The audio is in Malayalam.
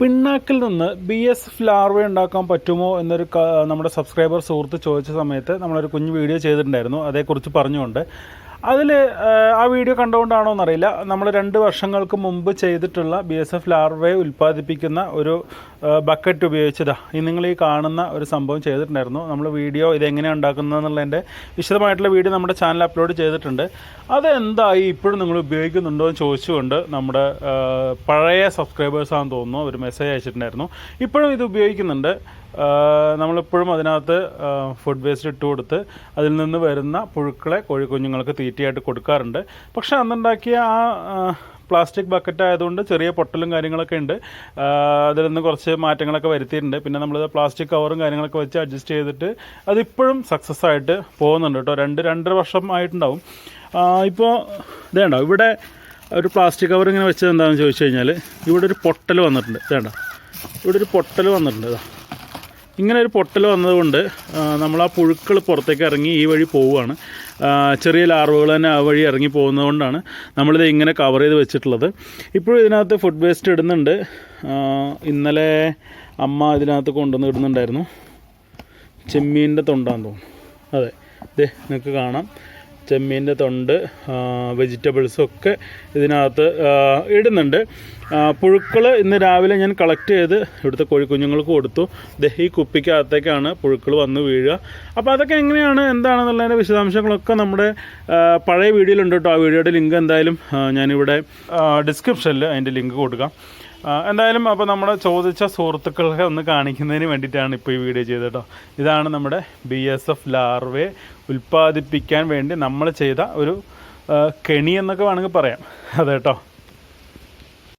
പിണ്ണാക്കിൽ നിന്ന് ബി എസ് എഫ് ലാർവ ഉണ്ടാക്കാൻ പറ്റുമോ എന്നൊരു നമ്മുടെ സബ്സ്ക്രൈബർ സുഹൃത്ത് ചോദിച്ച സമയത്ത് നമ്മളൊരു കുഞ്ഞു വീഡിയോ ചെയ്തിട്ടുണ്ടായിരുന്നു. അതേക്കുറിച്ച് പറഞ്ഞുകൊണ്ട്. അതിൽ ആ വീഡിയോ കണ്ടുകൊണ്ടാണോ എന്നറിയില്ല. നമ്മൾ രണ്ട് വർഷങ്ങൾക്ക് മുമ്പ് ചെയ്തിട്ടുള്ള ബി എസ് എഫ് ലാർവയെ ഉൽപ്പാദിപ്പിക്കുന്ന ഒരു ബക്കറ്റ് ഉപയോഗിച്ചതാ. ഈ നിങ്ങൾ ഈ കാണുന്ന ഒരു സംഭവം ചെയ്തിട്ടുണ്ടായിരുന്നു. നമ്മൾ വീഡിയോ ഇതെങ്ങനെയാണ് ഉണ്ടാക്കുന്നത് എന്നുള്ളതിന്റെ വിശദമായിട്ടുള്ള വീഡിയോ നമ്മുടെ ചാനൽ അപ്ലോഡ് ചെയ്തിട്ടുണ്ട്. അതെന്തായി? ഇപ്പോഴും നിങ്ങൾ ഉപയോഗിക്കുന്നുണ്ടോ എന്ന് ചോദിച്ചുകൊണ്ട് നമ്മുടെ പഴയ സബ്സ്ക്രൈബേഴ്സാണെന്ന് തോന്നുന്നു. ഒരു മെസ്സേജ് അയച്ചിട്ടുണ്ടായിരുന്നു. ഇപ്പോഴും ഇത് ഉപയോഗിക്കുന്നുണ്ട്. നമ്മളിപ്പോഴും അതിനകത്ത് ഫുഡ് വേസ്റ്റ് ഇട്ട് കൊടുത്ത് അതിൽ നിന്ന് വരുന്ന പുഴുക്കളെ കോഴിക്കുഞ്ഞുങ്ങൾക്ക് തീറ്റയായിട്ട് കൊടുക്കാറുണ്ട്. പക്ഷെ അന്നുണ്ടാക്കിയ ആ പ്ലാസ്റ്റിക് ബക്കറ്റ് ആയതുകൊണ്ട് ചെറിയ പൊട്ടലും കാര്യങ്ങളൊക്കെ ഉണ്ട്. അതിൽ നിന്ന് കുറച്ച് മാറ്റങ്ങളൊക്കെ വരുത്തിയിട്ടുണ്ട്. പിന്നെ നമ്മൾ പ്ലാസ്റ്റിക് കവറും കാര്യങ്ങളൊക്കെ വെച്ച് അഡ്ജസ്റ്റ് ചെയ്തിട്ട് അതിപ്പോഴും സക്സസ് ആയിട്ട് പോകുന്നുണ്ട് കേട്ടോ. രണ്ട് രണ്ടര വർഷം ആയിട്ടുണ്ടാവും. ഇപ്പോൾ ഇതേണ്ടോ ഇവിടെ ഒരു പ്ലാസ്റ്റിക് കവർ ഇങ്ങനെ വെച്ചത് എന്താണെന്ന് ചോദിച്ചു കഴിഞ്ഞാൽ ഇവിടെ ഒരു പൊട്ടൽ വന്നിട്ടുണ്ട്. ഇതേണ്ട ഇവിടെ ഒരു പൊട്ടൽ വന്നിട്ടുണ്ട്. ഇതാ. ഇങ്ങനെ ഒരു പൊട്ടൽ വന്നതുകൊണ്ട് നമ്മൾ ആ പുഴുക്കൾ പുറത്തേക്ക് ഇറങ്ങി ഈ വഴി പോവുകയാണ്. ചെറിയ ലാർവുകൾ തന്നെ ആ വഴി ഇറങ്ങി പോകുന്നതുകൊണ്ടാണ് നമ്മളിത് ഇങ്ങനെ കവർ ചെയ്ത് വെച്ചിട്ടുള്ളത്. ഇപ്പോഴും ഇതിനകത്ത് ഫുഡ് വേസ്റ്റ് ഇടുന്നുണ്ട്. ഇന്നലെ അമ്മ ഇതിനകത്ത് കൊണ്ടുവന്ന് ഇടുന്നുണ്ടായിരുന്നു. ചെമ്മീന്റെ തൊണ്ടാന്ന് തോന്നുന്നു. അതെ. ഇതേ നിങ്ങൾക്ക് കാണാം. ചെമ്മീന്റെ തൊണ്ട് വെജിറ്റബിൾസും ഒക്കെ ഇതിനകത്ത് ഇടുന്നുണ്ട്. പുഴുക്കൾ ഇന്ന് രാവിലെ ഞാൻ കളക്ട് ചെയ്ത് ഇവിടുത്തെ കോഴിക്കുഞ്ഞുങ്ങൾക്ക് കൊടുത്തു. ദഹി കുപ്പിക്കകത്തേക്കാണ് പുഴുക്കൾ വന്ന് വീഴുക. അപ്പോൾ അതൊക്കെ എങ്ങനെയാണ് എന്താണെന്നുള്ളതിന്റെ വിശദാംശങ്ങളൊക്കെ നമ്മുടെ പഴയ വീഡിയോയിലുണ്ട് കേട്ടോ. ആ വീഡിയോയുടെ ലിങ്ക് എന്തായാലും ഞാനിവിടെ ഡിസ്ക്രിപ്ഷനിൽ അതിന്റെ ലിങ്ക് കൊടുക്കാം. എന്തായാലും അപ്പോൾ നമ്മുടെ ചോദിച്ച സുഹൃത്തുക്കളെ ഒന്ന് കാണിക്കുന്നതിന് വേണ്ടിയിട്ടാണ് ഇപ്പോൾ ഈ വീഡിയോ ചെയ്തത് കേട്ടോ. ഇതാണ് നമ്മുടെ ബി എസ് എഫ് ലാർവെ ഉൽപ്പാദിപ്പിക്കാൻ വേണ്ടി നമ്മൾ ചെയ്ത ഒരു കെണി എന്നൊക്കെ വേണമെങ്കിൽ പറയാം. അതെ കേട്ടോ.